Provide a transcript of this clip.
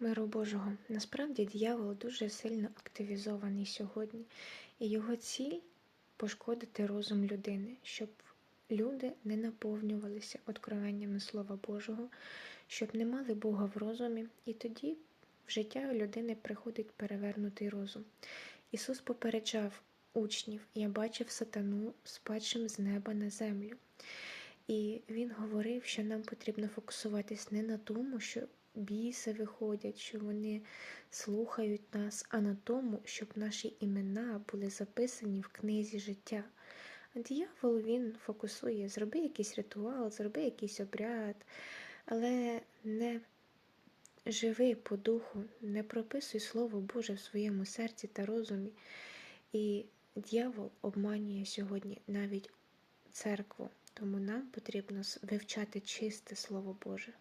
Миру Божого. Насправді дьявол дуже сильно активізований сьогодні, і його ціль пошкодити розум людини, щоб люди не наповнювалися откровеннями Слова Божого, щоб не мали Бога в розумі, і тоді в життя людини приходить перевернутий розум. Ісус попереджав учнів: Я бачив сатану спадшим з неба на землю. І він говорив, що нам потрібно фокусуватись не на тому, що біси виходять, що вони слухають нас, а на тому, щоб наші імена були записані в книзі життя. А диявол він фокусує, зроби якийсь ритуал, зроби якийсь обряд, але не живи по духу, не прописуй Слово Боже в своєму серці та розумі. І дьявол обманює сьогодні навіть церкву. Тому нам потрібно вивчати чисте Слово Боже.